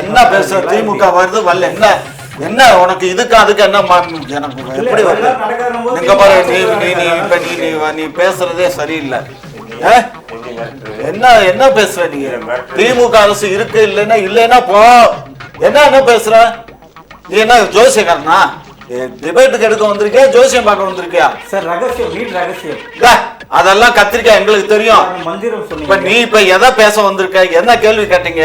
என்ன பேசுற? திமுக வருது வரல என்ன? என்ன உனக்கு இதுக்கு அதுக்கு என்ன எனக்கு எப்படி வருது நீங்க பாரு நீ நீ நீ இப்ப நீ நீ பேசுறதே சரியில்லை? என்ன என்ன பேசுற நீ? திமுக அரசு இருக்கு இல்லைன்னா இல்லைன்னா போ. என்ன என்ன பேசுற? நீ என்ன ஜோசியக்காரனா? டிபேட்டுக்கு எடுக்க வந்திருக்கியா? ஜோசியம் பார்க்க வந்திருக்கியா? சார் ரகசியம் நீட் ரகசியம். அதெல்லாம் கத்திரிக்காய் எங்களுக்கு தெரியும். இப்ப நீ இப்ப எதை பேச வந்திருக்க? என்ன கேள்வி கேட்டீங்க?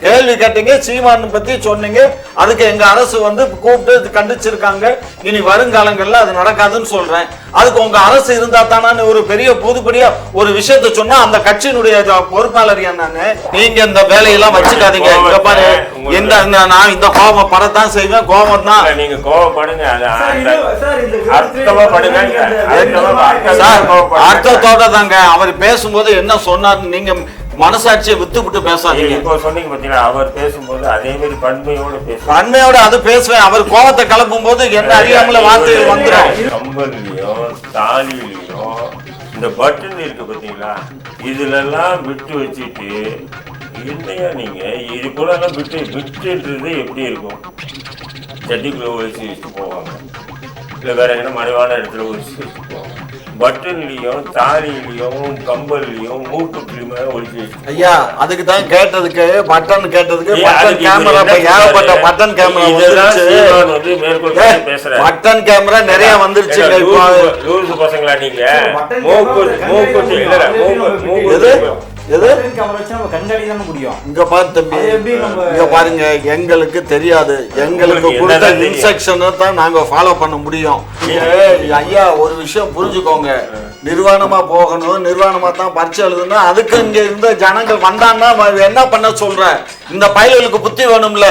கேள்வி கேட்டீங்க சீமான் பத்தி சொன்னீங்க. அதுக்கு எங்க அரசு வந்து கூப்பிட்டு கண்டிச்சிருக்காங்க. இனி வருங்காலங்கள்ல அது நடக்காதுன்னு சொல்றேன். அதுக்கு உங்க அரசு இருந்தா தானே ஒரு பெரிய பொதுப்படியா ஒரு விஷயத்த சொன்னா அந்த கட்சியினுடைய பொறுப்பாளர் நானு நீங்க இந்த வேலையெல்லாம் வச்சுக்காதீங்க. இங்க பாரு இந்த இந்த- நான் இந்த கோபம் படத்தான் செய்வேன். கோபம் தான் நீங்க கோவப்படுங்க அது சார், அந்த- இது- சார், இந்த அர்த்தமா படுங்க. அர்த்தமா சார் கோவப்படுங்க. அர்த்தத்தோட தாங்க. அவர் பேசும்போது என்ன சொன்னார் நீங்க மனசாட்சியை வித்து விட்டு பேசாதீங்க இப்போ சொன்னீங்க பாத்தீங்களா அவர் பேசும்போது அதே மாதிரி பன்மையோட பேசுவார். அண்மையோட அது பேசுவேன். அவர் கோபத்தை கிளப்பும் போது என்ன அறியாமல வார்த்தைகள் வந்துடும் கம்பல்லையும் தாலிலையும் இந்த பட்டன் இருக்கு பாத்தீங்களா இதுல எல்லாம் விட்டு வச்சுட்டு என்னையா நீங்க? இது கூட எல்லாம் விட்டு விட்டுன்றது எப்படி இருக்கும்? சட்டிக்குள்ள ஒழிச்சு வச்சுட்டு போவாங்க. இல்லை வேற எங்கன்னா மறைவான இடத்துல ஒழிச்சு வச்சுட்டு போவாங்க. பட்டன்லையும் தாலிலையும் கம்பல்லையும் மூக்குத்திலையுமே ஒழிச்சு ஐயா அதுக்கு தான் கேட்டதுக்கு பட்டன் கேட்டதுக்கு அதுக்கு கேமரா ஏகப்பட்ட? பட்டன் கேமரா வந்து பேசுறாரு. பட்டன் கேமரா நிறைய வந்துருச்சு லூசு பசங்களா நீங்க? மூக்கு கண்ணாடி மூக்கு மூக்கு பட்டன் கேமரா வச்சு நம்ம கண்காணி தானே முடியும். இங்க பாரு தம்பி. எப்படி நம்ம- இங்க பாருங்க எங்களுக்கு தெரியாது. எங்களுக்கு உங்களுக்கு கொடுத்த? இன்ஸ்ட்ரக்ஷனை தான் நாங்க ஃபாலோ பண்ண முடியும். ஏய், ஐயா ஒரு விஷயம் புரிஞ்சுக்கோங்க. நிர்வாணமா போகணும் நிர்வாணமா தான் பரிச்சை எழுதணும். அதுக்கு இங்க இருந்த ஜனங்கள் வந்தான்னா என்ன பண்ண சொல்ற? இந்த பயல்களுக்கு புத்தி வேணும்ல.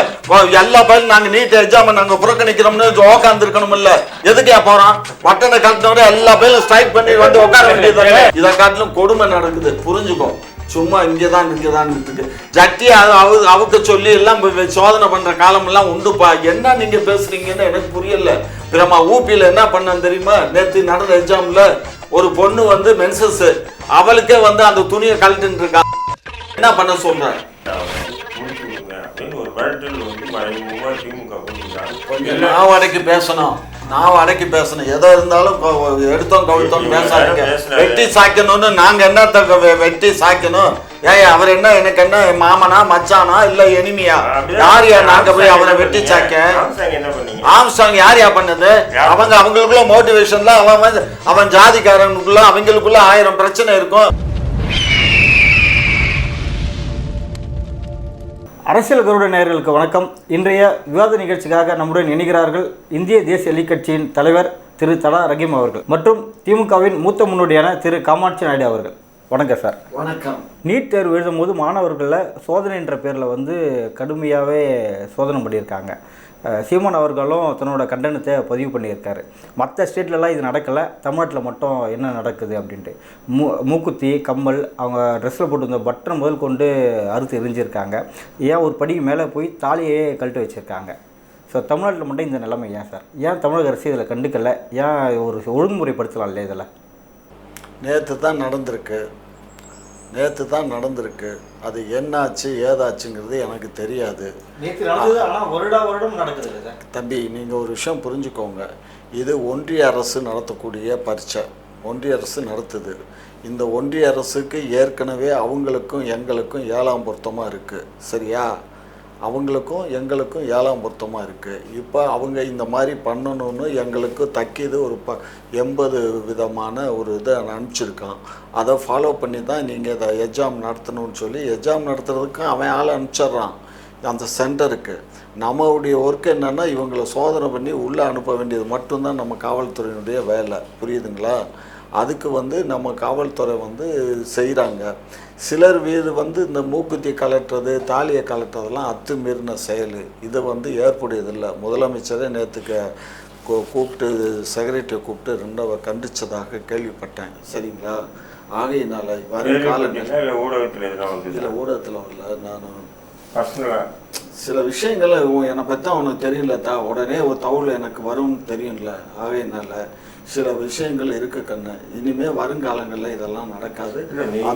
எல்லா பயலும் நாங்க நீட் எக்ஸாம் நாங்க புறக்கணிக்கிறோம்னு உட்கார்ந்து இருக்கணும்ல எதுக்கு போறோம்? பட்டனை கட்டினவரை எல்லா பயலும் ஸ்ட்ரைக் பண்ணி வந்து உட்கார வேண்டியது இதை காட்டிலும் கொடுமை நடக்குது. புரிஞ்சுக்கோ. சும்மா இங்கதான் இங்கதான் இருக்கு ஜட்டி அது அவு அவுக்க சொல்லி எல்லாம் சோதனை பண்ற காலம் எல்லாம் உண்டுப்பா. என்ன நீங்க பேசுறீங்கன்னு எனக்கு புரியல. பிரமா ஊபியில என்ன பண்ணேன் தெரியுமா? நேத்து நடந்த எக்ஸாம்ல ஒரு பொண்ணு வந்து மென்சஸ் அவளுக்கே வந்து அந்த துணியை கழட்டுன்னு இருக்கா. என்ன பண்ண நான் அடக்கி பேசணும். நான் அடக்கி பேசணும். எதோ இருந்தாலும் எடுத்தோம் கவிழ்த்தோம் பேசாதீங்க. வெட்டி சாய்க்கணும்னு நாங்க என்னத்த வெட்டி சாய்க்கணும்? ஏய் அவர் என்ன எனக்கு என்ன மாமனா மச்சானா இல்ல எனிமியா? யார் யார் நாங்க போய் அவரை வெட்டி சாய்க்க. சாம்சங் என்ன பண்ணீங்க? ஆம்ஸ்டாங் யார் யா பண்ணது? அவங்க அவங்களுக்குள்ள மோட்டிவேஷன்ல அவன் அவன் ஜாதிக்காரனுக்குள்ள அவங்களுக்குள்ள ஆயிரம் பிரச்சனை இருக்கும். அரசியல் கருட நேயர்களுக்கு வணக்கம். இன்றைய விவாத நிகழ்ச்சிக்காக நம்முடன் இணைகிறார்கள் இந்திய தேசிய எல்லை கட்சியின் தலைவர் திரு தலா ரஹீம் அவர்கள் மற்றும் திமுகவின் மூத்த முன்னோடியான திரு காமாட்சி நாயுடு அவர்கள். வணக்கம் சார். வணக்கம். நீட் தேர்வு எழுதும்போது மாணவர்களில் சோதனை என்ற பேரில் வந்து கடுமையாகவே சோதனை பண்ணியிருக்காங்க. சீமான் அவர்களும் தன்னோட கண்டனத்தை பதிவு பண்ணியிருக்காரு. மற்ற ஸ்டேட்லலாம் இது நடக்கலை. தமிழ்நாட்டில் மட்டும் என்ன நடக்குது அப்படின்ட்டு. மூ மூக்குத்தி கம்மல் அவங்க ட்ரெஸ்ஸில் போட்டு பட்டன் முதல் கொண்டு அறுத்து எரிஞ்சிருக்காங்க ஏன் ஒரு படி மேலே போய் தாலியே கழட்டி வச்சுருக்காங்க. ஸோ தமிழ்நாட்டில் மட்டும் இந்த நிலைமை ஏன் சார்? ஏன் தமிழக அரசு இதில் கண்டுக்கலை? ஏன் ஒரு ஒழுங்குமுறைப்படுத்தலாம் இல்லையா இதில்? நேற்று தான் நடந்திருக்கு. நேற்று தான் நடந்திருக்கு. அது என்னாச்சு ஏதாச்சுங்கிறது எனக்கு தெரியாது. தம்பி நீங்கள் ஒரு விஷயம் புரிஞ்சுக்கோங்க. இது ஒன்றிய அரசு நடத்தக்கூடிய பரீட்சை. ஒன்றிய அரசு நடத்துது. இந்த ஒன்றிய அரசுக்கு ஏற்கனவே அவங்களுக்கும் எங்களுக்கும் ஏழாம் பொருத்தமாக இருக்குது சரியா? அவங்களுக்கும் எங்களுக்கும் ஏழாம் பொருத்தமாக இருக்குது இப்போ அவங்க இந்த மாதிரி பண்ணணும்னு எங்களுக்கு தக்கியது ஒரு ப எண்பது விதமான ஒரு இதை அனுப்பிச்சிருக்கான். அதை ஃபாலோ பண்ணி தான் நீங்கள் இதை எக்ஸாம் நடத்தணும்னு சொல்லி எக்ஸாம் நடத்துறதுக்கு அவன் ஆள் அனுப்பிச்சிட்றான். அந்த சென்டருக்கு நம்மளுடைய ஒர்க் என்னென்னா இவங்களை சோதனை பண்ணி உள்ளே அனுப்ப வேண்டியது மட்டும்தான் நம்ம காவல்துறையினுடைய வேலை. புரியுதுங்களா? அதுக்கு வந்து நம்ம காவல்துறை வந்து செய்கிறாங்க சிலர் வீடு வந்து இந்த மூக்குத்தி கலட்டுறது தாலியை கலட்டுறதெல்லாம் அத்துமீறின செயல். இது வந்து ஏற்புடையதில்லை. முதலமைச்சரே நேற்றுக்கு கூப்பிட்டு செக்ரட்டரியை கூப்பிட்டு ரெண்டாவ கண்டிச்சதாக கேள்விப்பட்டேன். சரிங்களா? ஆகையினால வருங்கால ஊடகத்துல இதில் ஊடகத்தில் வரல. நான் சில விஷயங்கள் என்னை பற்றி அவனுக்கு தெரியல தா. உடனே ஒரு தவுள் எனக்கு வரும்னு தெரியும்ல ஆகையினால சில விஷயங்கள் இருக்கு கண்ணு. இனிமே வருங்காலங்கள்ல இதெல்லாம் நடக்காது. நீங்க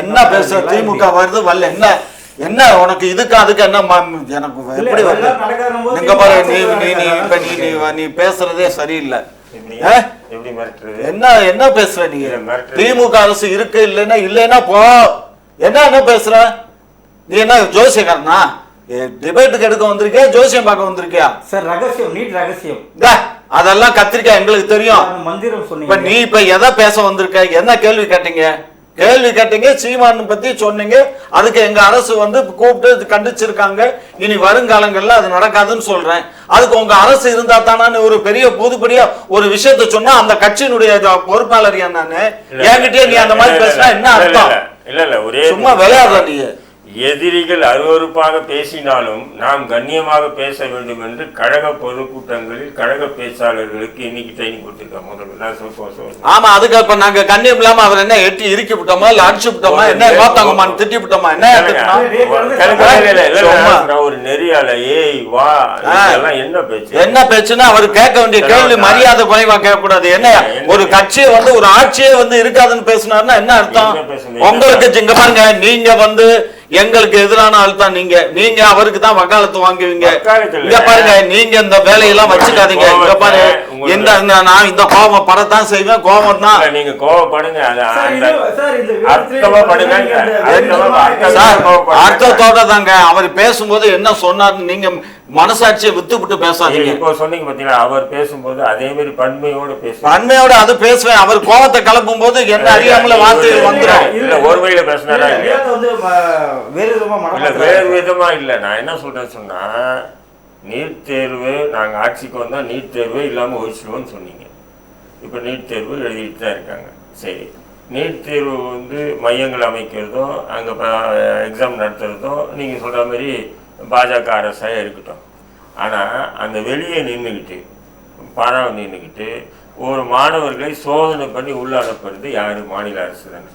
என்ன பேசுற? நடக்காதுங்களா? திமுக வருது? வரல என்ன? என்ன? உனக்கு இதுக்கு அதுக்கு என்ன? எனக்கு எப்படி வருது? இங்க பாரு நீ நீ நீ நீ பேசுறதே சரியில்லை. எப்படி மிரட்டுறது? என்ன என்ன பேசுற நீ? இல்ல, மிரட்டுறது. திமுக அரசு இருக்கு இல்லைன்னா இல்லைன்னா போ. என்ன என்ன பேசுற? நீ என்ன ஜோசியக்காரனா? டிபேட்டுக்கு எடுக்க வந்திருக்கியா? ஜோசியம் பார்க்க வந்திருக்கியா? சார் ரகசியம் நீட் ரகசியம். அதெல்லாம் கத்திரிக்காய் எங்களுக்கு தெரியும். மந்திரம் இப்ப சொன்னீங்க நீ இப்ப எதை பேச வந்திருக்க? என்ன கேள்வி கேட்டீங்க? கேள்வி கேட்டீங்க சீமான் பத்தி சொன்னீங்க. அதுக்கு எங்க அரசு வந்து கூப்பிட்டு கண்டிச்சிருக்காங்க. இனி வருங்காலங்கள்ல அது நடக்காதுன்னு சொல்றேன். அதுக்கு உங்க அரசு இருந்தா தானே ஒரு பெரிய பொதுப்படியா ஒரு விஷயத்த சொன்னா அந்த கட்சியினுடைய பொறுப்பாளர் நானு? இல்ல, என்கிட்டயே நீ அந்த மாதிரி பேசினா என்ன அர்த்தம்? இல்ல, இல்ல இல்ல ஒரே சும்மா விளையாடுற நீ. எதிரிகள் அருவருப்பாக பேசினாலும் நாம் கண்ணியமாக பேச வேண்டும் என்று கழக பொதுக்கூட்டங்களில் கழக பேச்சாளர்களுக்கு இன்னைக்கு ட்ரைனிங் கொடுத்திருக்கோம் முதல்ல ஆமா அதுக்கு இப்ப நாங்க கண்ணியம் இல்லாம அவர் என்ன எட்டி இறுக்கி விட்டோமா இல்ல அடிச்சு விட்டோமா என்ன மாத்தாங்கம்மான்னு திட்டி விட்டோமா என்ன ஒரு நெறியால ஏய் வா இதெல்லாம் என்ன பேச்சு? என்ன பேச்சுன்னா அவர் கேட்க வேண்டிய கேள்வி மரியாதை குறைவா கேட்கக்கூடாது. என்ன ஒரு கட்சியை வந்து ஒரு ஆட்சியே வந்து இருக்காதுன்னு பேசினாருன்னா என்ன அர்த்தம்? உங்களுக்கு இங்க பாருங்க நீங்க வந்து எங்களுக்கு எதிரான ஆள் தான் நீங்க நீங்க அவருக்கு தான் வக்காலத்து வாங்குவீங்க. இங்க பாருங்க நீங்க இந்த வேலையெல்லாம் வச்சுக்காதீங்க. இங்க பாரு உங்களுக்கு- இந்த நான் இந்த கோபம் படத்தான் செய்வேன். கோபம் தான் இல்ல, நீங்க சார் கோவப்படுங்க. அர்த்தத்தோட தாங்க. அவர் பேசும்போது என்ன சொன்னார்னு நீங்க மனசாட்சியை வித்து விட்டு பேசாதீங்க இப்போ சொன்னீங்க பாத்தீங்களா அவர் பேசும்போது அதே மாதிரி பன்மையோட பேசுவார் அண்மையோட அது பேசுவேன். அவர் கோபத்தை கிளப்பும் போது என்ன அறியாமல வார்த்தைகள் வந்துடும் இல்ல, ஒரு வழியில பேசினாரா வேறு விதமா இல்ல. வேறு விதமா இல்ல. நான் என்ன சொல்றேன் சொன்னா நீட் தேர்வு நாங்க ஆட்சிக்கு வந்தா நீட் தேர்வே இல்லாம ஒழிச்சிடுவோம்னு சொன்னீங்க. இப்ப நீட் தேர்வு எழுதிட்டு தான் இருக்காங்க. சரி. நீட் தேர்வு வந்து மையங்கள் அமைக்கிறதும் அங்க எக்ஸாம் நடத்துறதும் நீங்க சொல்ற மாதிரி பாஜக அரசா இருக்கட்டும். ஆனா அந்த வெளியே நின்றுக்கிட்டு பணம் நின்றுக்கிட்டு ஒரு மாணவர்களை சோதனை பண்ணி உள்ள அனுப்புறது யாரு? மாநில அரசு தானே.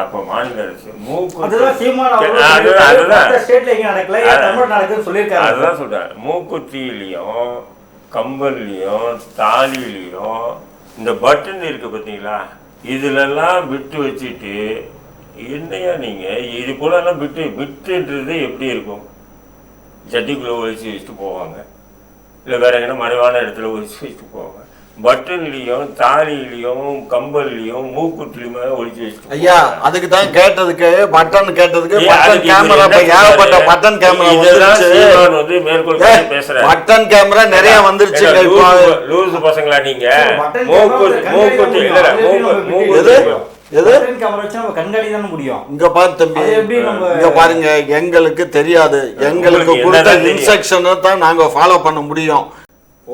அப்போ மாநில அரசு மூக்கு அதுதான் சொல்றேன் மூக்குத்தியிலையும் கம்பல்லையும் தாலிலையும் இந்த பட்டன் இருக்கு பார்த்தீங்களா? இதுலெல்லாம் விட்டு வச்சுட்டு என்னையா நீங்க? இது போல எல்லாம் விட்டு விட்டுன்றது எப்படி இருக்கும்? ஜட்டிக்குள்ள ஒழிச்சு வச்சுட்டு போவாங்க. இல்லை வேற எங்கன்னா மறைவான இடத்துல ஒழிச்சு வச்சுட்டு போவாங்க. பட்டன்லையும் தாலிலையும் கம்பல்லையும் மூக்குத்திலையுமே ஒழிச்சு வச்சுட்டு ஐயா. அதுக்கு தான் கேட்டதுக்கு பட்டன் கேட்டதுக்கு பட்டன் கேமரா இப்ப ஏகப்பட்ட? பட்டன் கேமரா இதெல்லாம் வந்து மேற்கோள் பேசுறாரு. பட்டன் கேமரா நிறைய வந்துருச்சு லூசு- பசங்களா நீங்க? மூக்கு மூக்குத்தி இல்ல மூக்கு மூக்கு எது? எது பட்டன் கேமரா வச்சு நம்ம கண்காணி தானே முடியும். இங்க பாரு தம்பி. இங்க பாருங்க எங்களுக்கு தெரியாது. எங்களுக்கு உங்களுக்கு கொடுத்த? இன்ஸ்ட்ரக்ஷனை தான் நாங்க ஃபாலோ பண்ண முடியும்.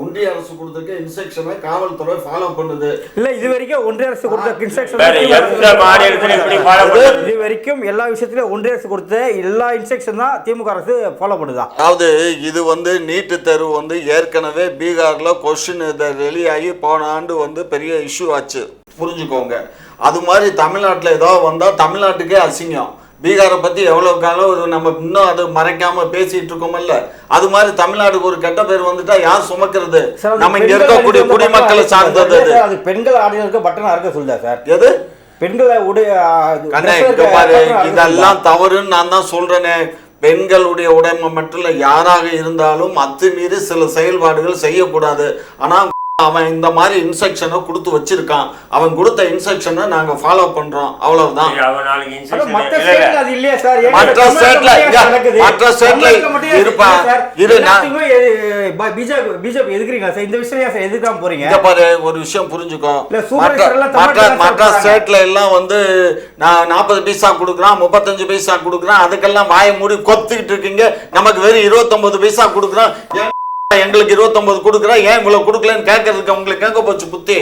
ஒன்றிய அரசு கொடுத்துருக்க இன்ஸ்ட்ரக்ஷனை காவல்துறை ஃபாலோ பண்ணுது. இல்ல இது வரைக்கும் ஒன்றிய அரசு கொடுத்த வேற இன்ஸ்ட்ரக்ஷன் இது வரைக்கும் எல்லா விஷயத்திலும் ஒன்றிய அரசு கொடுத்த எல்லா இன்ஸ்ட்ரக்ஷன் தான் திமுக அரசு ஃபாலோ பண்ணுதா? அதாவது இது வந்து நீட்டு தேர்வு வந்து ஏற்கனவே பீகார்ல கொஸ்டின் வெளியாகி போன ஆண்டு வந்து பெரிய இஷ்யூ ஆச்சு. புரிஞ்சுக்கோங்க. அது மாதிரி தமிழ்நாட்டில் ஏதோ வந்தால் தமிழ்நாட்டுக்கே அசிங்கம். பீகாரை பற்றி எவ்வளோ காலம் நம்ம இன்னும் அது மறைக்காம பேசிட்டு இருக்கோமல்ல அது மாதிரி தமிழ்நாடுக்கு ஒரு கெட்ட பேர் வந்துட்டா யார் சுமக்கிறது? நம்ம இங்க இருக்கக்கூடிய குடிமக்களை சார்ந்தது அது. பெண்கள் ஆடினருக்கு பட்டன் அறுக்க சொல்லுதா சார்? எது? பெண்களை உடைய பாரு இதெல்லாம் தவறுன்னு நான் தான் சொல்றேனே. பெண்களுடைய உடைமை மட்டும் இல்ல யாராக இருந்தாலும் அத்துமீறி சில செயல்பாடுகள் செய்யக்கூடாது. ஆனா அவன் இந்த மாதிரி இன்ஸ்ட்ரக்ஷனை கொடுத்து வச்சிருக்கான். அவன் கொடுத்த இன்ஸ்ட்ரக்ஷனை நாங்க ஃபாலோ பண்றோம். அவ்வளவுதான். மற்ற ஸ்டேட்ல ஸ்டேட்ல? இரு, பிஜேபி பிஜேபி சார்? இந்த விஷயம் சார் எதுக்காம போறீங்க? பாரு ஒரு விஷயம் புரிஞ்சுக்கோ. மற்ற மற்ற. ஸ்டேட்ல எல்லாம் வந்து நான் நாற்பது பைசா கொடுக்குறான் முப்பத்தஞ்சு பைசா கொடுக்குறான் அதுக்கெல்லாம் வாயை மூடி கொத்திக்கிட்டு இருக்கீங்க. நமக்கு வெறும் இருபத்தொன்பது பைசா கொடுக்குறான். எங்களுக்கு இருபத்தொன்பது கொடுக்குறான் ஏன் இவ்வளவு கொடுக்கலன்னு கேட்கறதுக்கு உங்களுக்கு எங்க போச்சு புத்தி.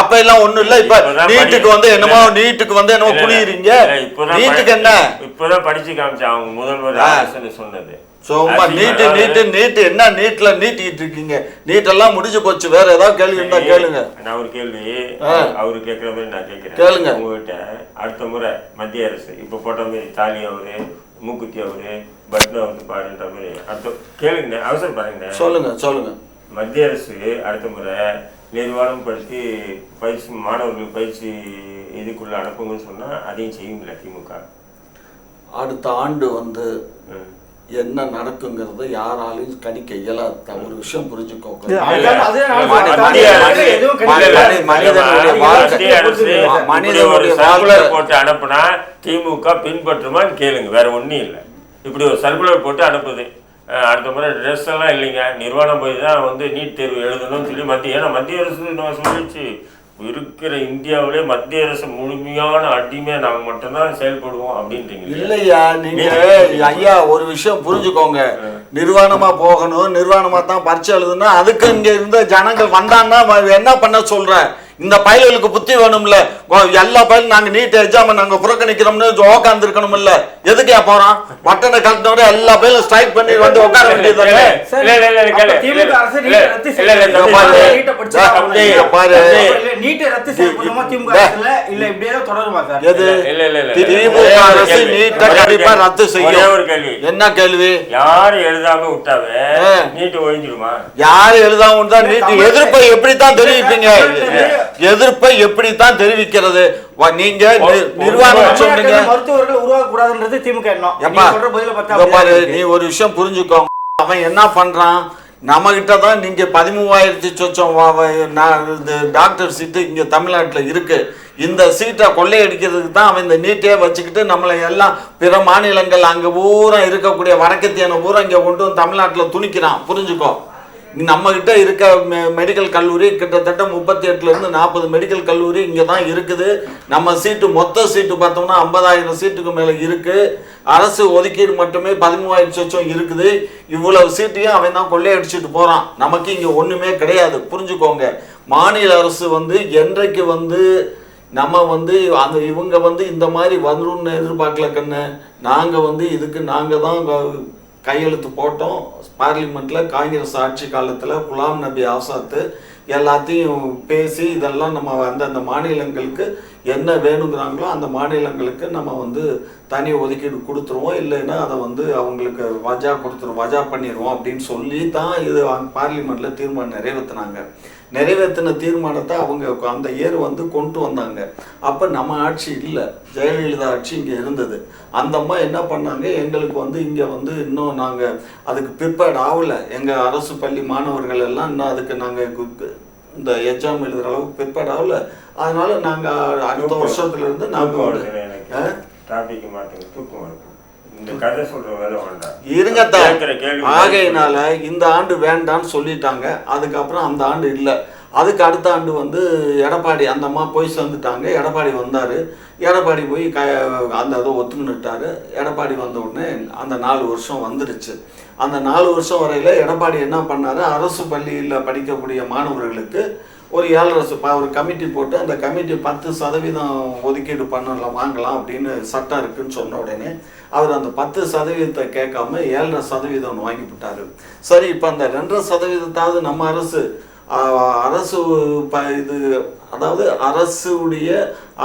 அப்ப எல்லாம் ஒண்ணும் இல்ல இப்ப நீட்டுக்கு வந்து என்னமோ. நீட்டுக்கு வந்து என்னமோ இப்பதான் நீட்டுக்கு என்ன? இப்பதான் படிச்சு காமிச்சான் அவங்க முதல்வர் சொன்னது. சும்மா நீட்டு நீட்டு நீட்டு. என்ன நீட்ல நீட்டிட்டு இருக்கீங்க? நீட்டெல்லாம் முடிஞ்சு போச்சு. வேற ஏதாவது கேள்வி இருந்தா கேளுங்க. நான் ஒரு கேள்வி. அவரு கேட்கிற மாதிரி நான் கேட்கிறேன். கேளுங்க. உங்ககிட்ட அடுத்த முறை மத்திய அரசு இப்ப போட்ட மாதிரி தாலி அவரு மூக்குத்தி அவரு பட்னா வந்து பாருன்ற மாதிரி அடுத்த கேளுங்க அவசரப்படுறேங்க சொல்லுங்க சொல்லுங்க. மத்திய அரசு அடுத்த முறை நிர்வாணம் படுத்தி பயிற்சி மாணவர்களுக்கு பயிற்சி இதுக்குள்ள அனுப்புங்கன்னு சொன்னா அதையும் செய்யுங்களா திமுக. அடுத்த ஆண்டு வந்து. என்ன நடக்குங்கிறத யாராலையும் கணிக்க இயலாத. ஒரு விஷயம் புரிஞ்சுக்கோங்க. போட்டு அனுப்புனா திமுக பின்பற்றுமான்னு கேளுங்க. வேற ஒண்ணும் இல்லை. இப்படி ஒரு சர்க்குலர் போட்டு அனுப்புது. அடுத்த முறை ட்ரெஸ் எல்லாம் இல்லைங்க. நிர்வாணம் போய் தான் வந்து நீட் தேர்வு எழுதணும்னு சொல்லி மத்திய ஏன்னா மத்திய அரசு சொல்லிச்சு இருக்கிற இந்தியாவிலே மத்திய அரசு முழுமையான அடிமையா நாங்க மட்டும்தான் செயல்படுவோம் அப்படின்றீங்க. இல்லையா? நீங்க ஐயா ஒரு விஷயம் புரிஞ்சுக்கோங்க. நிர்வாணமா போகணும் நிர்வாணமா தான் பரிச்சை எழுதுனா அதுக்கு இங்க இருந்த ஜனங்கள் வந்தான்னா என்ன பண்ண சொல்ற இந்த பயல்களுக்கு புத்தி வேணும்ல. எல்லா பயலும் நாங்க நீட் எக்ஸாம் நாங்க புறக்கணிக்கிறோம்னு உட்கார்ந்து இருக்கணும்ல எதுக்கு போறோம்? பட்டனை கலட்டினவரை எல்லா பயலும் ஸ்ட்ரைக் பண்ணி வந்து உட்கார வேண்டியது இல்ல, இல்ல, இல்ல, இல்ல, இல்ல, இல்ல, இல்ல, இல்ல? இல்ல இல்ல, இல்ல, இல்ல. என்ன கேள்வி? யாரு எழுதாம விட்டாவே ஆ. நீட்டு ஒழிஞ்சிருமா? யாரு எழுதாம நீட்டு எதிர்ப்பை எப்படித்தான் தெரிவிப்பீங்க? எதிர்ப்பை எப்படித்தான் தெரிவிக்கிறது? வ- நீங்க நிர்வாகம் சொன்னீங்க மருத்துவர்கள் திமுக எண்ணம். அப்படிதான் நீ. ஒரு விஷயம் புரிஞ்சுக்கோ. அவன் என்ன பண்றான்? நம்ம கிட்ட தான் நீங்க பதிமூவாயிரத்தி சொச்சம் டாக்டர் சீட்டு இங்க தமிழ்நாட்டுல இருக்கு. இந்த சீட்டை கொள்ளையடிக்கிறதுக்கு தான் அவன் இந்த நீட்டே வச்சுக்கிட்டு நம்மளை எல்லாம் பிற மாநிலங்கள் அங்க பூரா இருக்கக்கூடிய வடக்கத்தியான பூரா இங்க கொண்டு வந்து தமிழ்நாட்டுல துணிக்கிறான். புரிஞ்சுக்கோ. நம்ம கிட்ட இருக்க மெ- மெடிக்கல் கல்லூரி கிட்டத்தட்ட முப்பத்தி எட்டுல இருந்து நாற்பது மெடிக்கல் கல்லூரி இங்கே தான் இருக்குது. நம்ம சீட்டு மொத்த சீட்டு பார்த்தோம்னா ஐம்பதாயிரம் சீட்டுக்கு மேலே இருக்கு. அரசு ஒதுக்கீடு மட்டுமே பதிமூவாயிரம் லட்சம் இருக்குது. இவ்வளவு சீட்டையும் அவன் தான் கொள்ளையடிச்சிட்டு போறான். நமக்கு இங்கே ஒண்ணுமே கிடையாது. புரிஞ்சுக்கோங்க. மாநில அரசு வந்து என்றைக்கு வந்து நம்ம வந்து அந்த இவங்க வந்து இந்த மாதிரி வந்துடும் எதிர்பார்க்கல கண்ணு. நாங்கள் வந்து இதுக்கு நாங்கள் தான் கையெழுத்து போட்டோம். பார்லிமெண்ட்டில் காங்கிரஸ் ஆட்சி காலத்தில் குலாம் நபி ஆசாத்து எல்லாத்தையும் பேசி இதெல்லாம் நம்ம அந்தந்த மாநிலங்களுக்கு என்ன வேணுங்கிறாங்களோ அந்த மாநிலங்களுக்கு நம்ம வந்து தனி ஒதுக்கீடு கொடுத்துருவோம். இல்லைன்னா அதை வந்து அவங்களுக்கு வஜா கொடுத்துருவோம் வஜா பண்ணிடுவோம் அப்படின்னு சொல்லி தான் இது பார்லிமெண்ட்டில் தீர்மானம் நிறைவேற்றினாங்க நிறைவேற்றின தீர்மானத்தை அவங்க அந்த ஏர் வந்து கொண்டு வந்தாங்க. அப்போ நம்ம ஆட்சி இல்லை. ஜெயலலிதா ஆட்சி இங்கே இருந்தது. அந்த அம்மா என்ன பண்ணாங்க? எங்களுக்கு வந்து இங்கே வந்து இன்னும் நாங்கள் அதுக்கு ப்ரிப்பேர்ட் ஆகலை. எங்கள் அரசு பள்ளி மாணவர்கள் எல்லாம் இன்னும் அதுக்கு நாங்கள் இந்த எக்ஸாம் எழுதுகிற அளவுக்கு ப்ரிப்பேர்ட் ஆகல. அதனால நாங்கள் அடுத்த வருஷத்துல இருந்து நாங்கள்? டாபிக் மாத்துங்க. தூக்கம் வருது. ஆகையினால இந்த ஆண்டு வேண்டான்னு சொல்லிட்டாங்க. அதுக்கப்புறம் அந்த ஆண்டு இல்லை. அதுக்கு அடுத்த ஆண்டு வந்து எடப்பாடி அந்த அம்மா போய் சேர்ந்துட்டாங்க. எடப்பாடி வந்தார். எடப்பாடி போய் க அந்த அதை ஒத்துக்கிட்டாரு. எடப்பாடி வந்த உடனே அந்த நாலு வருஷம் வந்துடுச்சு அந்த நாலு வருஷம் வரையில் எடப்பாடி என்ன பண்ணாரு? அரசு பள்ளியில் படிக்கக்கூடிய மாணவர்களுக்கு ஒரு ஏழரசு ப- ஒரு கமிட்டி போட்டு அந்த கமிட்டி பத்து சதவீதம் ஒதுக்கீடு பண்ணலாம் வாங்கலாம் அப்படின்னு சட்டம் இருக்குன்னு சொன்ன உடனே அவர் அந்த பத்து சதவீதத்தை கேட்காம ஏழரை சதவீதம் ஒன்று வாங்கி விட்டார். சரி இப்போ அந்த ரெண்டரை சதவீதத்தாவது நம்ம அரசு அரசு ப இது அதாவது அரசுடைய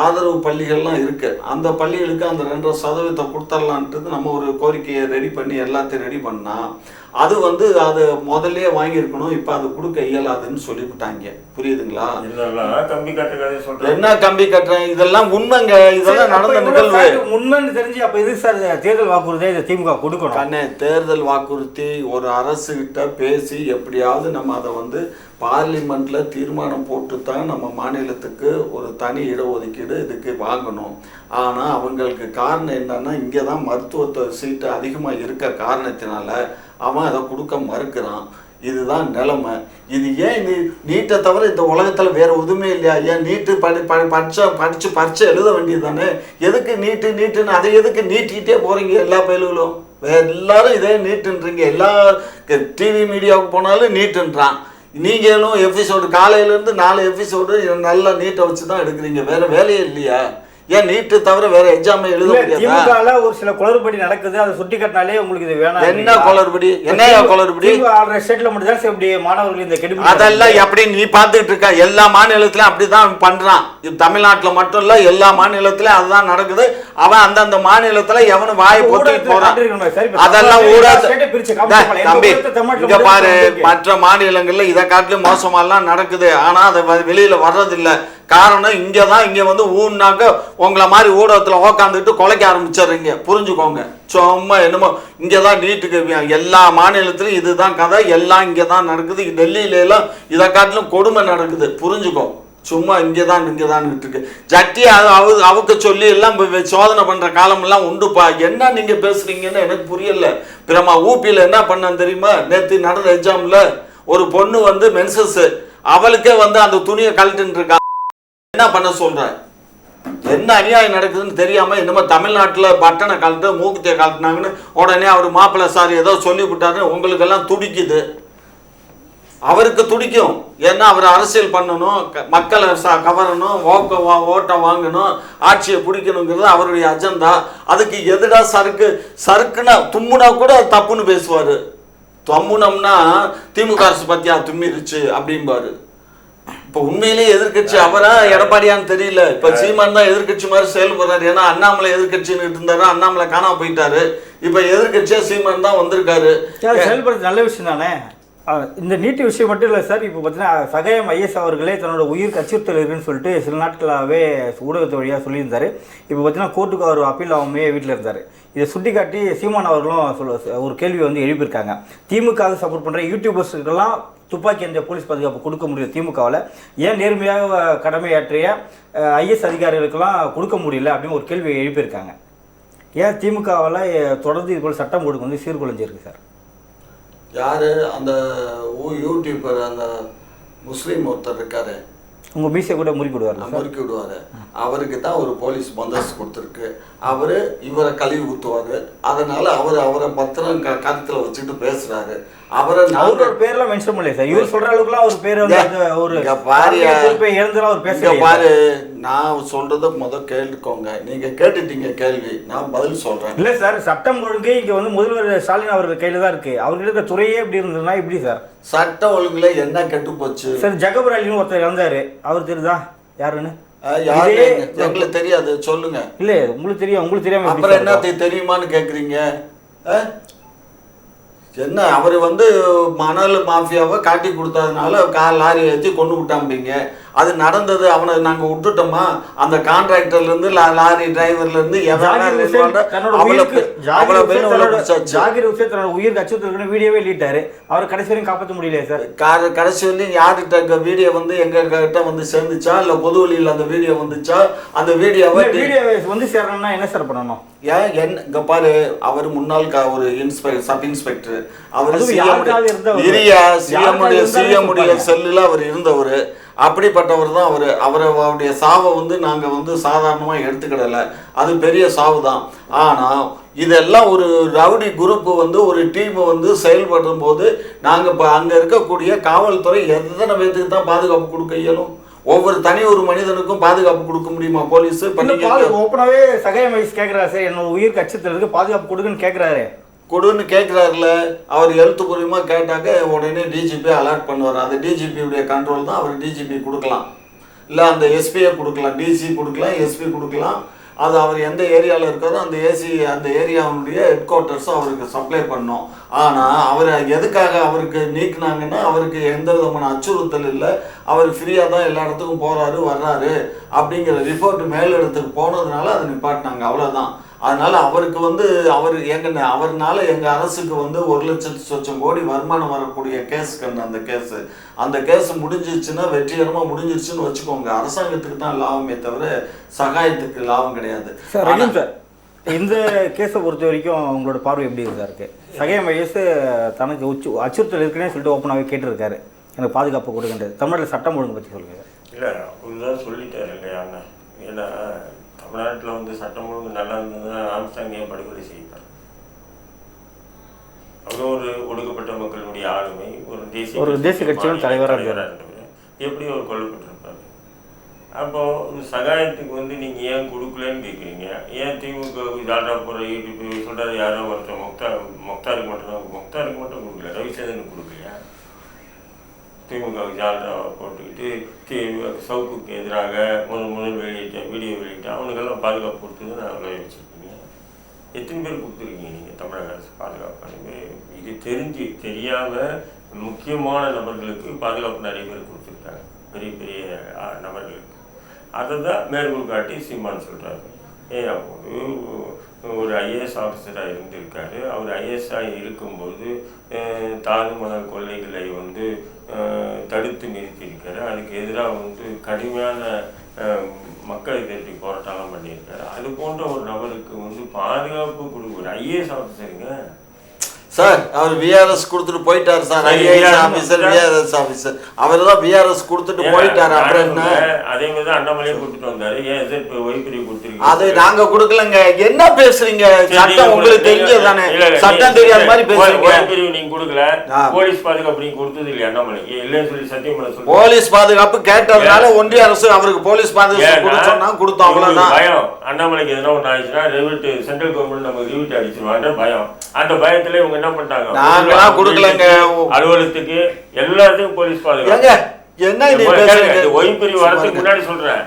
ஆதரவு பள்ளிகள்லாம் இருக்கு. அந்த பள்ளிகளுக்கு அந்த ரெண்டரை சதவீதத்தை கொடுத்துடலான்ட்டு நம்ம ஒரு கோரிக்கையை ரெடி பண்ணி எல்லாத்தையும் ரெடி பண்ணா அது வந்து அது முதல்லயே வாங்கியிருக்கணும் இப்போ அது கொடுக்க இயலாதுன்னு சொல்லிவிட்டாங்க. புரியுதுங்களா? கம்பி கட்ட கதை சொல்றேன். என்ன கம்பி கட்டுறேன்? இதெல்லாம் உண்மைங்க. இதெல்லாம் நடந்த நிகழ்வு. உண்மைன்னு தெரிஞ்சு அப்ப எதுக்கு சார் தேர்தல் வாக்குறுதியை இந்த திமுக கொடுக்கணும்? கண்ணே தேர்தல் வாக்குறுதி ஒரு அரசு கிட்ட பேசி எப்படியாவது நம்ம அதை வந்து பார்லிமெண்ட்டில் தீர்மானம் போட்டு தான் நம்ம மாநிலத்துக்கு ஒரு தனி இடஒதுக்கீடு இதுக்கு வாங்கணும். ஆனால் அவங்களுக்கு காரணம் என்னென்னா இங்கே தான் மருத்துவ சீட்டு அதிகமாக இருக்க காரணத்தினால அவன் அதை கொடுக்க மறுக்கிறான். இதுதான் நிலைமை. இது ஏன் நீ நீட்டை தவிர இந்த உலகத்தில் வேறு எதுவுமே இல்லையா? ஏன் நீட்டு படி படி படிச்சா படித்து பரிச்சை எழுத வேண்டியது தானே எதுக்கு நீட்டு நீட்டுன்னு அதை எதுக்கு நீட்டிக்கிட்டே போகிறீங்க எல்லா பயல்களும்? எல்லாரும் இதே நீட்டுன்றீங்க. எல்லா டிவி மீடியாவுக்கு போனாலும் நீட்டுன்றான். நீங்களும் எபிசோடு காலையிலேருந்து நாலு எபிசோடு நல்லா நீட்டை வச்சு தான் எடுக்கிறீங்க. வேறு வேலையே இல்லையா. ஏன் நீட்டு தவிர வேற எக்ஸாம் எழுத முடியாதா? ஒரு சில குளறுபடி நடக்குது அதை சுட்டி காட்டினாலே உங்களுக்கு இது வேணாம் என்ன குளறுபடி? என்னையா குளறுபடி? ஆடுற ஸ்டேட்ல மட்டும் தான் இப்படி மாணவர்கள் இந்த கெடுபிடி அதெல்லாம் எப்படி நீ பார்த்துட்டு இருக்க? எல்லா மாநிலத்திலும் அப்படிதான் பண்றான். இது தமிழ்நாட்டுல மட்டும் இல்ல எல்லா மாநிலத்திலும் அதுதான் நடக்குது. அவன் அந்தந்த மாநிலத்துல எவனும் வாயை ஊடகத்துல போறான். அதெல்லாம் ஊடக தம்பி இங்க பாரு. மற்ற மாநிலங்கள்ல இதை காட்டிலும் மோசமாலாம் நடக்குது. ஆனா அதை வெளியில வர்றதில்ல. காரணம் இங்கே தான் இங்கே வந்து ஊன்னாக்க உங்களை மாதிரி ஊடகத்தில் உக்காந்துட்டு கொலைக்க ஆரம்பிச்சிடுறீங்க. புரிஞ்சுக்கோங்க. சும்மா என்னமோ இங்கே தான் நீட்டுக்கு எல்லா மாநிலத்திலும் இதுதான் கதை எல்லாம் இங்கே தான் நடக்குது டெல்லியிலலாம் இதை காட்டிலும் கொடுமை நடக்குது. புரிஞ்சுக்கோ. சும்மா இங்கே தான் இங்கே தான் இருக்கு. ஜட்டி அது அவ அவுக்க சொல்லி எல்லாம் சோதனை பண்ணுற காலமெல்லாம் உண்டுப்பா. என்ன நீங்கள் பேசுகிறீங்கன்னு எனக்கு புரியல. பிரமா ஊபியில் என்ன பண்ணேன் தெரியுமா? நேற்று நடந்த எக்ஸாம்ல ஒரு பொண்ணு வந்து மென்சஸ் அவளுக்கே வந்து அந்த துணியை கழட்டுன்னு இருக்கா என்ன பண்ண சொல்ற? என்ன அநியாயம் நடக்குதுன்னு தெரியாம என்னமோ தமிழ்நாட்டில் பட்டனை கலட்டு மூக்கத்தை கலட்டினாங்கன்னு உடனே அவர் மாப்பிள்ளை சார் ஏதோ சொல்லி விட்டாருன்னு உங்களுக்கெல்லாம் துடிக்குது. அவருக்கு துடிக்கும். ஏன்னா அவர் அரசியல் பண்ணணும் க- மக்களை சா கவரணும் ஓக்க வா- ஓட்டை வாங்கணும் ஆட்சியை பிடிக்கணுங்கிறது அவருடைய அஜெண்டா. அதுக்கு எதுடா சறுக்கு? சறுக்குன்னா தும்முனா கூட தப்புன்னு பேசுவார். தும்முனம்னா திமுக அரசு பற்றியா தும்மிருச்சு அப்படிம்பாரு. இப்போ உண்மையிலேயே எதிர்க்கட்சி அவரா எடப்பாடியான்னு தெரியல. இப்போ சீமான் தான் எதிர்க்கட்சி மாதிரி செயல்படுறாரு ஏன்னா அண்ணாமலை எதிர்க்கட்சின்னு இருந்தாரு அண்ணாமலை காணாம போயிட்டாரு. இப்போ எதிர்கட்சியா சீமான் தான் வந்திருக்காரு. செயல்படுறது நல்ல விஷயம் தானே? இந்த நீட்டு விஷயம் மட்டும் இல்லை சார். இப்போ பார்த்தீங்கன்னா சகாயம் ஐஎஸ் அவர்களே தன்னோட உயிர் அச்சுறுத்தல் இருக்குன்னு சொல்லிட்டு சில நாட்களாகவே ஊடகத்து வழியாக சொல்லியிருந்தாரு. இப்போ பார்த்தீங்கன்னா கோர்ட்டுக்கு அவர் அப்பீல் ஆகாமே வீட்டில் இருந்தார். இதை சுட்டிக்காட்டி சீமான் அவர்களும் சொல்ல ஒரு கேள்வி வந்து எழுப்பியிருக்காங்க. திமுக சப்போர்ட் பண்ணுற யூடியூபர்ஸுக்கெல்லாம் துப்பாக்கி அந்த போலீஸ் பாதுகாப்பு கொடுக்க முடியல திமுகவில். ஏன் நேர்மையாக கடமையாற்றிய ஐஎஸ் அதிகாரிகளுக்கெல்லாம் கொடுக்க முடியல அப்படின்னு ஒரு கேள்வியை எழுப்பியிருக்காங்க. ஏன் திமுகவில் தொடர்ந்து இது போல் சட்டம் ஒழுங்கு வந்து சீர்குலைஞ்சிருக்கு சார்? யாரு? அந்த யூடியூபர் அந்த முஸ்லீம் ஒருத்தர் இருக்காரு. உங்கள் மீசை கூட முறுக்கி விடுவார்ல சார்? முறுக்கி விடுவாரு. அவருக்கு தான் ஒரு போலீஸ் பந்தோபஸ்து கொடுத்துருக்கு. அவரு இவரை கழுவி ஊத்துவாரு. அதனால அவர் அவரை பத்திரம் க கருத்துல வச்சுட்டு பேசுறாரு. அவரை அவரோட பேர்லாம் மென்ஷன் பண்ணல சார் இவர் சொல்ற அளவுக்குலாம் ஒரு பேர் வந்து ஒரு. பொறுப்பை இழந்துலாம் அவர் பேசல பாரு நான் சொல்றத முத கேட்டுக்கோங்க. நீங்க கேட்டுட்டீங்க கேள்வி. நான் பதில் சொல்றேன். இல்ல சார் சட்டம் ஒழுங்கு இங்க வந்து முதல்வர் ஸ்டாலின் அவர்கள் கையில தான் இருக்கு. அவர்கிட்ட இருக்க துறையே எப்படி இருந்ததுன்னா இப்படி சார் சட்ட ஒழுங்குல என்ன கெட்டு போச்சு? சார் ஜகபர் அலின்னு ஒருத்தர் இறந்தாரு. அவர் தெரியுதா? யாருன்னு? எங்களுக்கு தெரியாது. சொல்லுங்க. இல்ல உங்களுக்கு தெரியும் உங்களுக்கு தெரியாம அப்புறம்? என்ன தெரியுமான்னு கேக்குறீங்க? என்ன அவர் வந்து மணல் மாஃபியாவை காட்டி கொடுத்ததுனால கா லாரி வச்சு கொண்டு விட்டாம்பிங்க. அது நடந்தது அவனை நாங்க விட்டுட்டோமா? அந்த கான்ட்ராக்டர்ல இருந்து லா- லாரி டிரைவர்ல இருந்து ஜாகிர் ஹுசேன் தன்னோட உயிருக்கு அச்சுறுத்தல் வீடியோவே லீட்டாரு அவர் கடைசி வரையும் காப்பாற்ற முடியலையே சார் கார் கடைசி வந்து யார்கிட்ட வீடியோ வந்து எங்க கிட்ட வந்து சேர்ந்துச்சா? இல்ல பொது வழியில் அந்த வீடியோ வந்துச்சா? அந்த வீடியோவை வீடியோ வந்து சேரணும்னா என்ன சார் பண்ணணும்? ஏன் என்ன இங்க பாரு அவர் முன்னாள் ஒரு இன்ஸ்பெக்டர் சப் இன்ஸ்பெக்டர் அவர் சிஎம் சிஎம். செல்லுல அவர் இருந்தவர். அப்படிப்பட்டவர் தான் அவர். அவரை அவருடைய சாவை வந்து நாங்க வந்து சாதாரணமா எடுத்துக்கிடல. அது பெரிய சாவு தான். ஆனா இதெல்லாம் ஒரு ரவுடி குரூப் வந்து ஒரு டீம் வந்து செயல்படும் போது நாங்க இப்போ அங்க இருக்கக்கூடிய காவல்துறை எத்தனை பேத்துக்கு தான் பாதுகாப்பு கொடுக்க இயலும்? ஒவ்வொரு தனி ஒரு மனிதனுக்கும் பாதுகாப்பு கொடுக்க முடியுமா? போலீஸ் ஓப்பனாவே சகாயம் வயசு கேட்குறாரு சார். என்னோட உயிருக்கு அச்சுறுத்தல் இருக்கு பாதுகாப்பு கொடுக்குன்னு கேட்குறாரு கொடுன்னு கேட்குறாருல அவர் எழுத்துப்பூர்வமாக கேட்டாக்க உடனே டிஜிபி அலர்ட் பண்ணுவார். அந்த டிஜிபியுடைய கண்ட்ரோல் தான் அவர் டிஜிபி கொடுக்கலாம். இல்லை அந்த எஸ்பியை கொடுக்கலாம் டிசி கொடுக்கலாம் எஸ்பி கொடுக்கலாம். அது அவர் எந்த ஏரியாவில் இருக்காரோ அந்த ஏசி அந்த ஏரியாவுடைய ஹெட் குவார்ட்டர்ஸும் அவருக்கு சப்ளை பண்ணோம். ஆனால் அவர் எதுக்காக அவருக்கு நீக்குனாங்கன்னா அவருக்கு எந்த விதமான அச்சுறுத்தல் இல்லை. அவர் ஃப்ரீயாக தான் எல்லா இடத்துக்கும் போகிறாரு வர்றாரு. அப்படிங்கிற ரிப்போர்ட் மேலிடத்துக்கு போனதுனால அதை நிப்பாட்டினாங்க. அவ்வளோதான் அதனால அவருக்கு வந்து அவர் எங்க அவர்னால எங்க அரசுக்கு வந்து ஒரு லட்சத்து சொச்சம் கோடி வருமானம் வரக்கூடிய கேஸ் கண்டு அந்த கேஸ் அந்த கேஸ் முடிஞ்சிருச்சுன்னா வெற்றிகரமா முடிஞ்சிருச்சுன்னு வச்சுக்கோங்க. அரசாங்கத்துக்கு தான் லாபமே தவிர சகாயத்துக்கு லாபம் கிடையாது. சார் இந்த கேஸை பொறுத்த வரைக்கும் உங்களோட பார்வை எப்படி இருந்தா இருக்கு? சகாயம் வயசு தனக்கு உச்சு அச்சுறுத்தல் இருக்குன்னே சொல்லிட்டு ஓப்பனாகவே கேட்டிருக்காரு. எனக்கு பாதுகாப்பு கொடுக்கின்றது தமிழ்நாட்டில் சட்டம் ஒழுங்கு பற்றி சொல்லுங்க இல்லை அப்படிதான் சொல்லிட்டாரு இல்லையா அண்ணா. தமிழ்நாட்டில் வந்து சட்டம் ஒழுங்கு நல்லா இருந்ததுன்னா ஆம்ஸ்டாங் ஏன் படுகொலை செய்யப்பார் அவரும் ஒரு ஒடுக்கப்பட்ட மக்களுடைய ஆளுமை ஒரு தேசிய ஒரு தேசிய கட்சியோட மாநில தலைவரா தலைவரா இருந்தவர். எப்படி அவர் கொல்லப்பட்டிருப்பாரு? அப்போ இந்த சகாயத்துக்கு வந்து நீங்க ஏன் கொடுக்கலன்னு கேக்குறீங்க? ஏன் திமுக ஜால்ரா போற யூடியூப் சொல்றாரு யாரோ ஒருத்தர் முக்தார் முக்தாருக்கு மட்டும் முக்தாருக்கு மட்டும் கொடுக்கல ரவிச்சந்திரனுக்கு கொடுக்கலையா? திமுக ஜால்ரா போட்டுக்கிட்டு தி சவுக்குக்கு எதிராக முதல் முதல் வெளியிட்ட வீடியோ வெளியிட்ட அவனுக்கெல்லாம் பாதுகாப்பு கொடுத்தது நான் விளைய வச்சிருக்கீங்க. எத்தனை பேர் கொடுத்துருக்கீங்க நீங்கள் தமிழக அரசு பாதுகாப்பு அனுப்பி இது தெரிஞ்சு தெரியாமல் முக்கியமான நபர்களுக்கு பாதுகாப்பு நிறைய பேர் கொடுத்துருக்காங்க. பெரிய பெரிய நபர்களுக்கு. அதை தான் மேற்கோள் காட்டி சீமான் சொல்கிறாரு ஏன் அப்போது ஒரு ஐஏஎஸ் ஆஃபீஸராக இருந்திருக்காரு. அவர் ஐஏஎஸ்ஸாக இருக்கும்போது தாஜ்மஹால் கொள்ளைகளை வந்து தடுத்து நிறுத்தியிருக்காரு. அதுக்கு எதிராக வந்து கடுமையான மக்களை திரட்டி போராட்டம்லாம் பண்ணியிருக்காரு. அது போன்ற ஒரு நபருக்கு வந்து பாதுகாப்பு கொடுக்குற ஐஏஎஸ் ஆஃபீஸருங்க சார் அவர் விஆர்எஸ் கொடுத்துட்டு போயிட்டாரு sir IAS officer VRS officer அவர் தான் விஆர்எஸ் கொடுத்துட்டு போயிட்டாரு அப்புறம் என்ன? அதே மாதிரி தான் அண்ணாமலையே கொடுத்துட்டு வந்தாரு. ஏன் எஸ்எட் ஒய்பிரி கொடுத்துருக்கீங்க? அது நாங்க கொடுக்கலங்க. என்ன பேசுறீங்க? சட்டம் உங்களுக்கு தெரிஞ்சது தானே. சட்டம் தெரியாத மாதிரி பேசுறீங்க ஓய்வு பிரிவு நீங்க கொடுக்கல. போலீஸ் பாதுகாப்பு நீங்க கொடுத்தது இல்லையா அண்ணாமலை? இல்லைன்னு சொல்லி சத்தியம் பண்ண சொல்லி போலீஸ் பாதுகாப்பு கேட்டதுனால ஒன்றிய அரசு அவருக்கு போலீஸ் பாதுகாப்பு சொன்னா கொடுத்தோம் அவ்வளவுதான். பயம். அண்ணாமலைக்கு எதனா ஒன்று ஆயிடுச்சுன்னா ரெவிட் சென்ட்ரல் கவர்மெண்ட் நம்ம ரிவிட் அடிச்சிருவாங்க பயம். அந்த பயத்துல இவங்க என்ன பண்ணிட்டாங்க? நாங்களாம் கொடுக்கலங்க. அலுவலகத்துக்கு எல்லாத்துக்கும் போலீஸ் ஏங்க பாதுகாப்பு என்ன நீ கேளுங்க, பேசுறீங்க இந்த ஒய் பிரிவு வரதுக்கு முன்னாடி சொல்றேன்.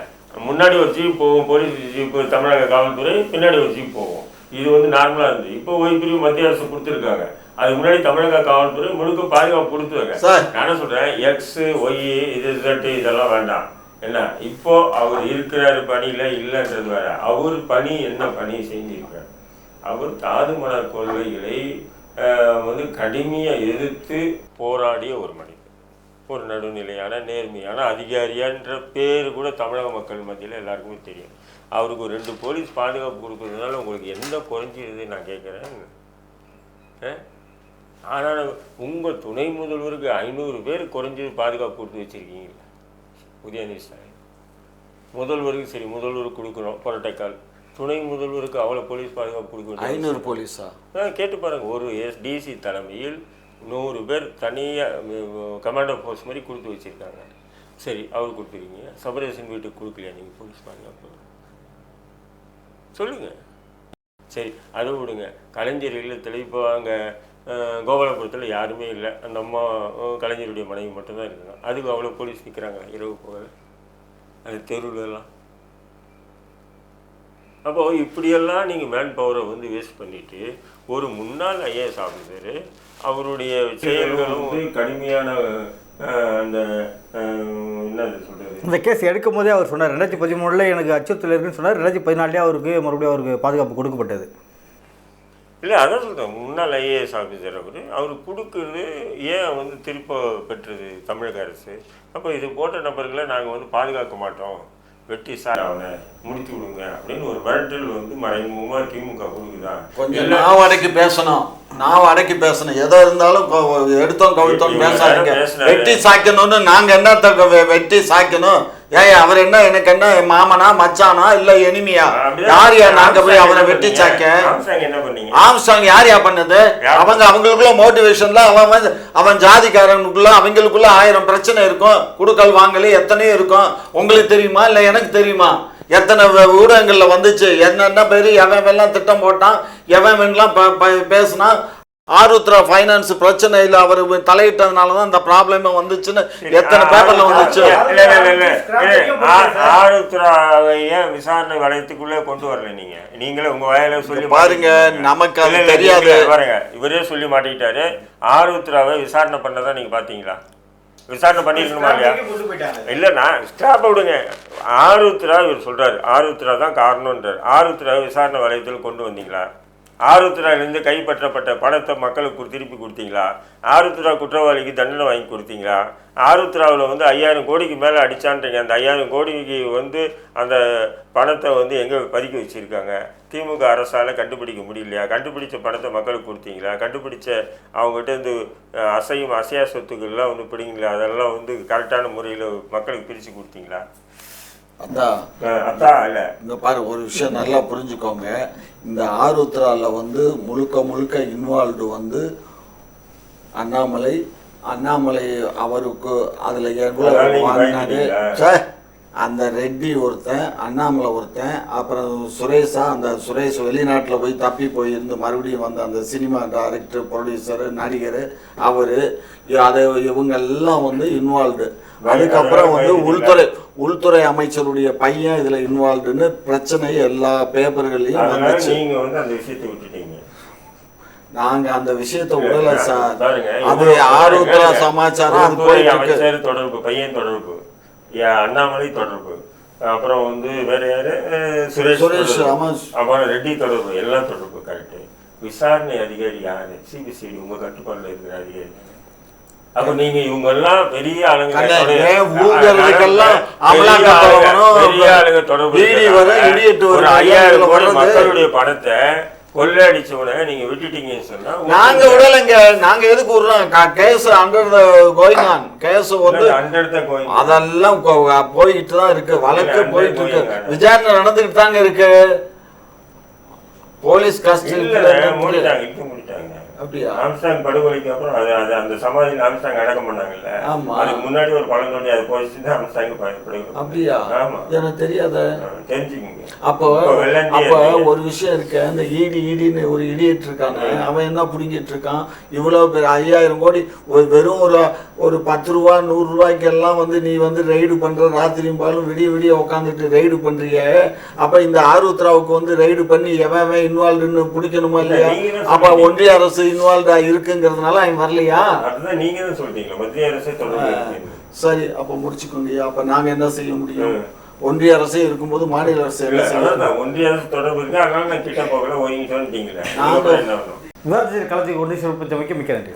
முன்னாடி ஒரு ஜீப் போகும் போலீஸ் ஜீப் தமிழக காவல்துறை பின்னாடி ஒரு ஜீப் போகும். இது வந்து நார்மலா இருந்து இப்போ பிரிவு மத்திய அரசு கொடுத்துருக்காங்க. அதுக்கு முன்னாடி தமிழக காவல்துறை முழுக்க பாதுகாப்பு கொடுத்துருங்க. நான் என்ன சொல்றேன்? எக்ஸ் ஒய் இது இதெல்லாம் வேண்டாம். என்ன? இப்போ அவர் இருக்கிறாரு பணியில இல்லைன்றது வேற. அவர் பணி என்ன பணி செஞ்சிருக்காரு அவர் தாது மணல் கொள்கைகளை வந்து கடுமையாக எதிர்த்து போராடிய ஒரு மனிதர். ஒரு நடுநிலையான நேர்மையான அதிகாரியான்ற பேர் கூட தமிழக மக்கள் மத்தியில் எல்லாருக்குமே தெரியும். அவருக்கு ஒரு ரெண்டு போலீஸ் பாதுகாப்பு கொடுக்கறதுனால உங்களுக்கு என்ன குறைஞ்சிருது நான் கேட்குறேன். ஆனால் உங்கள் துணை முதல்வருக்கு ஐநூறு பேர் குறைஞ்சது பாதுகாப்பு கொடுத்து வச்சுருக்கீங்களா உதயநிதி ஸ்டாலின். முதல்வருக்கு சரி முதல்வருக்கு கொடுக்குறோம் புரட்டைக்கால். துணை முதல்வருக்கு அவ்வளோ போலீஸ் பாதுகாப்பு கொடுக்க வேண்டிய ஐநூறு போலீஸா? ஆ, கேட்டு பாருங்க. ஒரு எஸ்டிசி தலைமையில் நூறு பேர் தனியாக கமாண்டோ போஸ்ட் மாதிரி கொடுத்து வச்சிருக்காங்க. சரி அவர் கொடுத்துருக்கீங்க சபரேசன் வீட்டுக்கு கொடுக்கலையா நீங்கள் போலீஸ் பாதுகாப்பு? சொல்லுங்க. சரி அதை விடுங்க. கலைஞர் இல்லத்தில் இப்போ அங்கே கோபாலபுரத்தில் யாருமே இல்லை. அந்த அம்மா கலைஞருடைய மனைவி மட்டும்தான் இருக்காங்க. அதுக்கு அவ்வளோ போலீஸ் நிற்கிறாங்க இரவு போகல? அது தெருவுலலாம் அப்போ இப்படியெல்லாம் நீங்கள் மேன் பவரை வந்து வேஸ்ட் பண்ணிட்டு ஒரு முன்னாள் ஐஏஎஸ் ஆஃபீஸரு அவருடைய செயல்களும் வந்து கடுமையான அந்த என்ன சொல்றது? இந்த கேஸ் எடுக்கும் போதே அவர் சொன்னார் ரெண்டாயிரத்தி பதிமூணில் எனக்கு அச்சுறுத்தல் இருக்குன்னு சொன்னார் ரெண்டாயிரத்தி பதினாலே அவருக்கு மறுபடியும் அவருக்கு பாதுகாப்பு கொடுக்கப்பட்டது. இல்லை அதான் சொல்கிறேன் முன்னாள் ஐஏஎஸ் ஆஃபீஸர் அவர் அவர் கொடுக்குறது ஏன் வந்து திருப்ப பெற்றது தமிழக அரசு? அப்போ இது போன்ற நபர்களை நாங்கள் வந்து பாதுகாக்க மாட்டோம். வெட்டி சார் அவனை முடித்து விடுங்க அப்படின்னு ஒரு மிரட்டல் வந்து மறைமுகமாக திமுக கொடுக்குதா கொஞ்சம் நாவ் அடக்கி பேசணும். நாவ் அடக்கி பேசணும். எதோ இருந்தாலும் எடுத்தோம் கவிழ்த்தோம் பேசாதீங்க. வெட்டி சாய்க்கணும்னு நாங்க என்னத்த வெட்டி சாய்க்கணும்? ஏன் அவர் என்ன எனக்கு என்ன மாமனா மச்சானா இல்ல எனிமியா? யார் யார் நாங்க போய் அவரை வெட்டி பண்ணீங்க? ஆம்ஸ்டாங் யார் யா பண்ணது? அவங்க அவங்களுக்குள்ள மோட்டிவேஷன்ல அவன் அவன் ஜாதிக்காரனுக்குள்ள அவங்களுக்குள்ள ஆயிரம் பிரச்சனை இருக்கும். குடுக்கல் வாங்கல எத்தனையோ இருக்கும். உங்களுக்கு தெரியுமா? இல்ல எனக்கு தெரியுமா? எத்தனை ஊடகங்கள்ல வந்துச்சு. என்னென்ன பேரு எவன் எல்லாம் திட்டம் போட்டான் எவன் எல்லாம் பேசுனா ஆருத்ரா ஃபைனான்ஸ் பிரச்சனையில் அவர் தலையிட்டதுனால தான் இந்த ப்ராப்ளமே வந்துச்சுன்னு எத்தனை பேப்பர்ல வந்துச்சு? ஆருத்ராவை ஏன் விசாரணை வளையத்துக்குள்ளே கொண்டு வரல நீங்க? நீங்களே உங்க வாயில சொல்லி பாருங்க. நமக்கு அது தெரியாது. பாருங்க. இவரே சொல்லி மாட்டிக்கிட்டாரு. ஆருத்ராவை விசாரணை பண்ணதா நீங்க பாத்தீங்களா? விசாரணை பண்ணிருக்கணுமா இல்லையா? இல்லைண்ணா ஸ்டாப்பை விடுங்க. ஆருத்ரா இவர் சொல்றாரு. ஆருத்ரா தான் காரணம்ன்றார். ஆருத்ரா விசாரணை வளையத்தில் கொண்டு வந்தீங்களா? ஆருத்ராலேருந்து கைப்பற்றப்பட்ட பணத்தை மக்களுக்கு திருப்பி கொடுத்தீங்களா? ஆருத்ரா குற்றவாளிக்கு தண்டனை வாங்கி கொடுத்தீங்களா? ஆருத்ராவில் வந்து ஐயாயிரம் கோடிக்கு மேலே அடிச்சான்றீங்க. அந்த ஐயாயிரம் கோடிக்கு வந்து அந்த பணத்தை வந்து எங்கே பதுக்கி வச்சுருக்காங்க? திமுக அரசால் கண்டுபிடிக்க முடியலையா? கண்டுபிடிச்ச பணத்தை மக்களுக்கு கொடுத்தீங்களா? கண்டுபிடிச்ச அவங்ககிட்ட இருந்து அசையும் அசையா சொத்துக்கள்லாம் வந்து பிடிங்களா அதெல்லாம் வந்து கரெக்டான முறையில் மக்களுக்கு பிரித்து கொடுத்தீங்களா? அதான் இல்லை. இந்த பாரு ஒரு விஷயம் நல்லா புரிஞ்சுக்கோங்க. இந்த ஆருத்ரால வந்து முழுக்க முழுக்க இன்வால்வ்டு வந்து அண்ணாமலை. அண்ணாமலை அவருக்கு அதுல வாங்கினாரு? சார் அந்த ரெட்டி ஒருத்தன் அண்ணாமலை ஒருத்தன் அப்புறம் சுரேஷா அந்த சுரேஷ் வெளிநாட்டில் போய் தப்பி போயிருந்து மறுபடியும் வந்து அந்த சினிமா டைரக்டர் ப்ரொடியூசர் நடிகர் அவர் அதை இவங்க எல்லாம் வந்து இன்வால்வ்டு அதுக்கப்புறம் வந்து உள்துறை உள்துறை அமைச்சருடைய பையன் இதில் இன்வால்வ்டுன்னு பிரச்சனை எல்லா பேப்பர்கள்லையும் அதனால வந்துச்சு. நீங்க வந்து அந்த விஷயத்தை விட்டுட்டீங்க. நாங்க அந்த விஷயத்தை விடல சார் அது பாருங்க. சமாச்சாரம் அது போயிட்டு இருக்கு. தொடர்பு பையன் தொடர்பு அண்ணாமலை தொடர்பு அப்புறம் வந்து வேற யாரு? சுரேஷ் சுரேஷ். அப்புறம் ரெட்டி தொடர்பு எல்லாம் தொடர்பு கரெக்ட் விசாரணை அதிகாரி யாரு? சிபிசிடி உங்க கட்டுப்பாடுல இருக்கிற அதிகாரி. அப்ப நீங்க இவங்க எல்லாம் பெரிய ஆளுங்க பெரிய ஆளுங்க, தொடர்பு ஒரு ஐயாயிரம் கோடி. மக்களுடைய பணத்தை கொள்ளையடிச்சவன நீங்க விட்டுட்டீங்கன்னு சொன்னா நாங்க விடலைங்க. நாங்க எதுக்கு விடுறோம்? Case under the going on case வந்து அண்டர்த்த கோயில் அதெல்லாம் போய்கிட்டு தான் இருக்கு. வழக்கு போயிட்டு இருக்கு. விசாரணை நடந்துகிட்டு தாங்க இருக்கு. போலீஸ் இல்ல அப்படியா? ஆம்ஸ்டாங் படுகொலைக்கு அப்புறம் அது அது அந்த சமாதியில் ஆம்ஸ்டாங் அடக்கம் பண்ணாங்கல்ல? ஆமா. அதுக்கு முன்னாடி ஒரு பழம் தோண்டி அது போயிட்டு தான் ஆம்ஸ்டாங் படுகொலை அப்படியா? ஆமா. எனக்கு தெரியாத. தெரிஞ்சுக்கங்க. அப்போ அப்போ. ஒரு விஷயம் இருக்கு. அந்த ஈடி ஈடின்னு ஒரு இடியட் இருக்காங்க. அவன் என்ன புடுங்கிட்டு இருக்கான்? இவ்வளோ பேர் ஐயாயிரம் கோடி ஒரு வெறும் ஒரு ஒரு பத்து ரூபா நூறு ரூபாய்க்கெல்லாம் வந்து நீ வந்து ரெய்டு பண்ற ராத்திரியும் பாலும் விடிய விடிய உட்காந்துட்டு ரெய்டு பண்றிய. அப்ப இந்த ஆருத்ராவுக்கு வந்து ரெய்டு பண்ணி எவன் இன்வால்வ்டுன்னு பிடிக்கணுமா இல்லையா? அப்ப ஒன்றிய அரசு இன்வால்வ்டா இருக்குங்கிறதுனால அவன் வரலையா? அதுதான் நீங்க தான் சொல்றீங்க மத்திய அரசே தொடர்பு. சரி அப்ப முடிச்சுக்கோங்கய்யா அப்ப நாங்க என்ன செய்ய முடியும். ஒன்றிய அரசே இருக்கும்போது மாநில அரசு இல்ல என்ன ஒன்றிய அரசு தொடர்பு இருக்கு அதனால நான் கிட்ட போகல ஒதுங்கி சொல்லிட்டீங்களே. நாங்க- அப்புறம் என்ன பண்ணணும்? விவாதத்தில் களத்துக்கு ஒன்று சிறப்பு மிக்க நன்றி.